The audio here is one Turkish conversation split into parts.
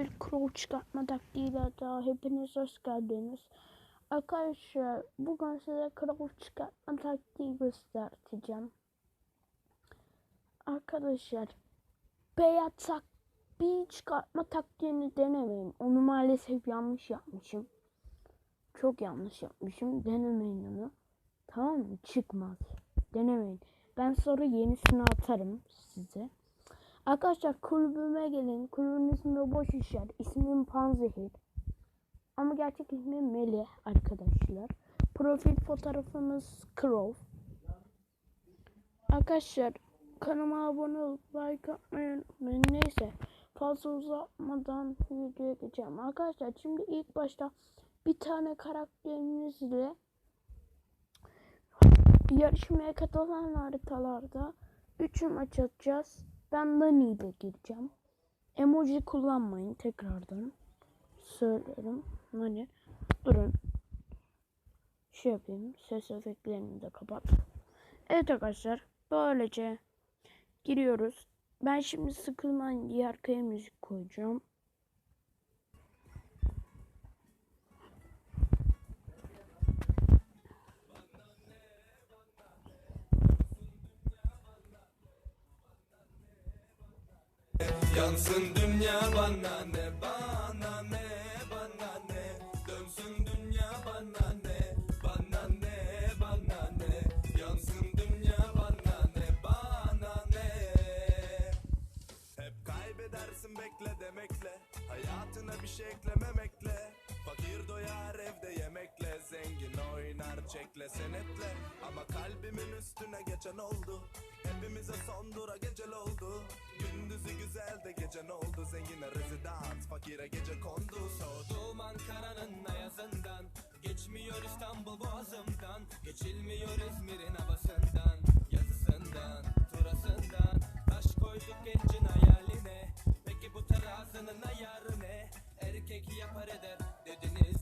bir crow çıkartma taktiğiyle daha hepiniz hoş geldiniz. Arkadaşlar bugün size crow çıkartma taktiği göstereceğim. Arkadaşlar beyaz tak bir çıkartma taktiğini denemeyin. Onu maalesef yanlış yapmışım. Çok yanlış yapmışım. Denemeyin onu. Tamam mı? Çıkmaz. Denemeyin. Ben sonra yenisini atarım size. Arkadaşlar kulübüme gelin. Kulübün ismi boş işler. İsmim Panzehir. Ama gerçek ismim Melih arkadaşlar. Profil fotoğrafımız Crow. Arkadaşlar kanalıma abone olup like atmayı unutmayın. Neyse fazla uzatmadan videoya geçeceğim. Arkadaşlar şimdi ilk başta bir tane karakterinizle yarışmaya katılan haritalarda 3 maç atacağız. Ben Nani ile gireceğim. Emoji kullanmayın tekrardan. Söylerim. Nani. Durun. Şey yapayım. Ses efektlerini de kapat. Evet arkadaşlar. Böylece giriyoruz. Ben şimdi sıkılmayın diye arkaya müzik koyacağım. Yansın dünya bana ne bana ne bana ne. Dönsün dünya bana ne bana ne bana ne. Yansın dünya bana ne bana ne. Hep kaybedersin bekle demekle. Hayatına bir şey eklememekle. Fakir doyar evde yemekle. Zengin oynar çekle senetle. Ama kalbimin üstüne geçen oldu. Hepimize son dura gecel oldu Gündüzü güzel de gece ne oldu? Zengine rezidans fakire gece kondu. Soğudum Ankara'nın ayazından Geçmiyor İstanbul boğazımdan Geçilmiyor İzmir'in havasından Yazısından, turasından. Taş koyduk gencin hayaline Peki bu terazinin ayarı ne? Erkek yapar eder dediniz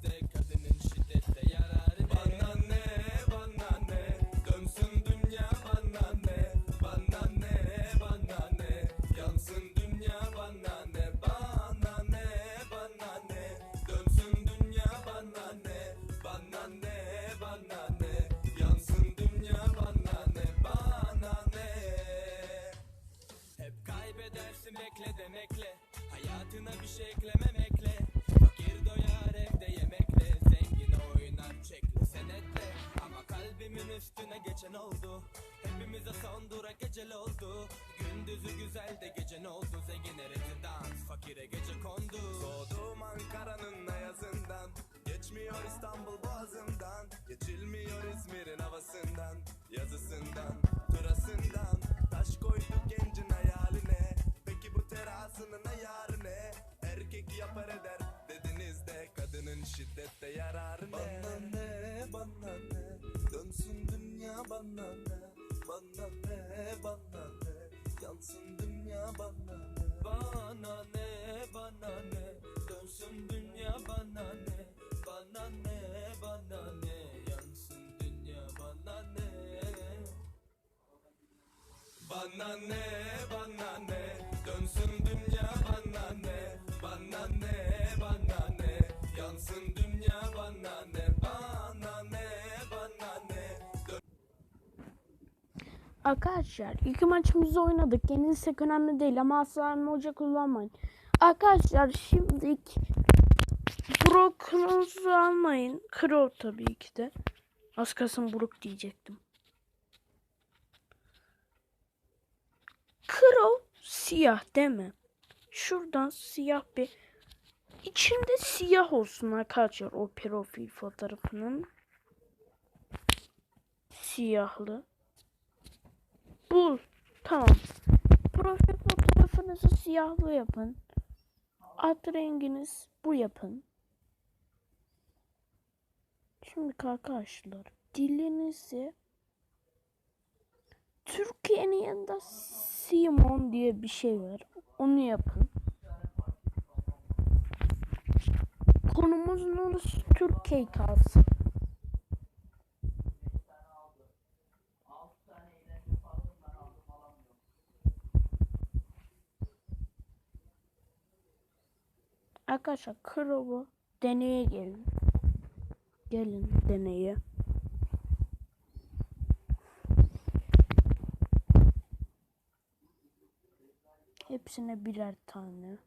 bekle demekle Hayatına bir şey eklememekle. Fakir doyar evde yemekle Zengin oynar çekle senetle. Ama kalbimin üstüne geçen oldu Hepimize son dura gecel oldu. Gündüzü güzel de gece ne oldu? Zengine rezidans fakire gece kondu. Doğdum Ankara'nın ayazından Geçmiyor İstanbul boğazından. Geçilmiyor İzmir'in havasından Yazısından, turasından. Taş koyduk gencin hayaline yapar eder dediniz de Kadının şiddette yararı ne? Bana ne, bana ne Dönsün dünya bana ne Bana ne, bana ne Yansın dünya bana ne Bana ne, bana ne Dönsün dünya bana ne Bana ne, bana ne Yansın dünya bana ne bana ne, bana ne Dönsün dünya bana ne Arkadaşlar iki maçımızı oynadık. Yenilsek önemli değil ama asla emoji kullanmayın. Arkadaşlar şimdi Brook'unuzu almayın. Crow tabii ki de. Az kalsın Brook diyecektim. Crow siyah değil mi? Şuradan siyah bir içinde siyah olsun arkadaşlar o profil fotoğrafının. Siyahlı. Bul. Tamam. Profil fotoğrafınızı siyahlı yapın. Alt renginiz bu yapın. Şimdi arkadaşlar dilinizi Türkiye'nin yanında Simon diye bir şey var. Onu yapın. Konumuzun Türkiye kalsın. Arkadaşlar Crow'u deneye gelin. Gelin deneye. Hepsine birer tane.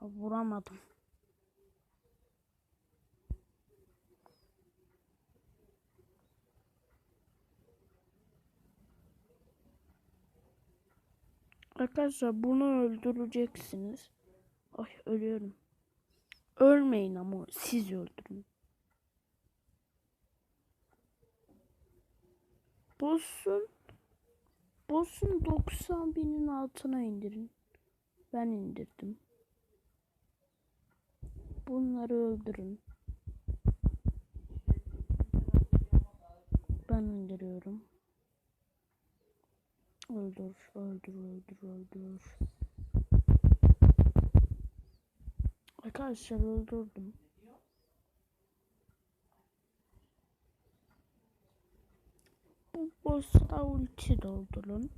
Vuramadım. Arkadaşlar bunu öldüreceksiniz. Ay ölüyorum. Ölmeyin ama siz öldürün. Boss'un Boss'un 90 binin altına indirin. Ben indirdim. Bunları öldürün. Ben indiriyorum. Öldür, öldür, öldür, öldür. Arkadaşlar öldürdüm. Bu boss'a ulti doldurun.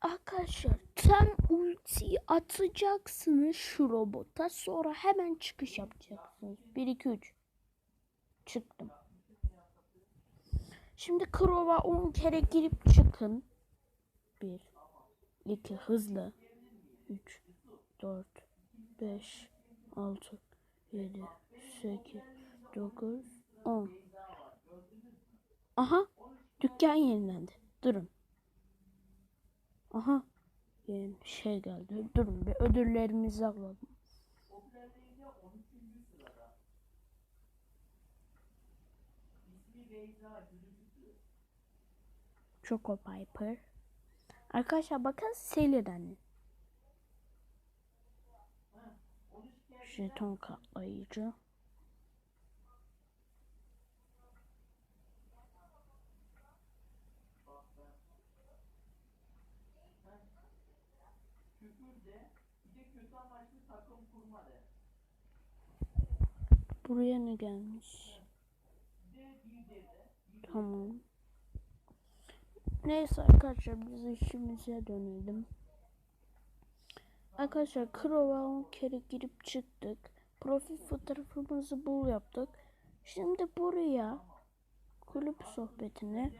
Arkadaşlar tam ultiyi atacaksınız şu robota sonra hemen çıkış yapacaksınız. 1 2 3 çıktım. Şimdi Krova 10 kere girip çıkın. 1 2 hızlı 3 4 5 6 7 8 9 10 Aha dükkan yenilendi. Durun. Aha yeni şey geldi. Durun bir ödüllerimizi alalım. Choco Piper. Arkadaşlar bakın Seliren. Jeton katlayıcı. Buraya ne gelmiş? Tamam. Neyse arkadaşlar biz işimize dönelim. Arkadaşlar Crow'a 10 kere girip çıktık. Profil fotoğrafımızı bul yaptık. Şimdi buraya kulüp sohbetine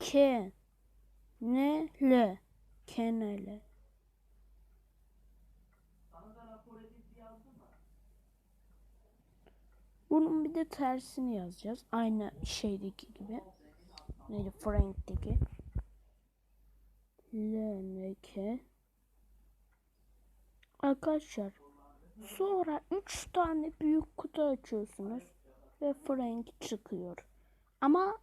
K ne L Kenele Bunun bir de tersini yazacağız. Aynı şeydeki gibi. Neydi? Frank'teki. LNK. Arkadaşlar sonra 3 tane büyük kutu açıyorsunuz ve Frank çıkıyor. Ama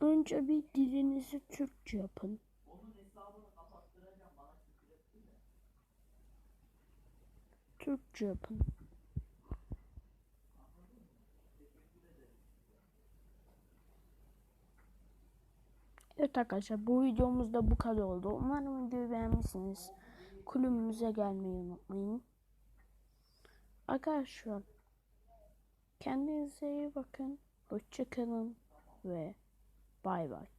önce bir dilinizi Türkçe yapın. Türkçe yapın. Evet arkadaşlar bu videomuz da bu kadar oldu. Umarım videoyu beğenmişsiniz. Kulübümüze gelmeyi unutmayın. Arkadaşlar kendinize iyi bakın. Hoşçakalın ve bay bay.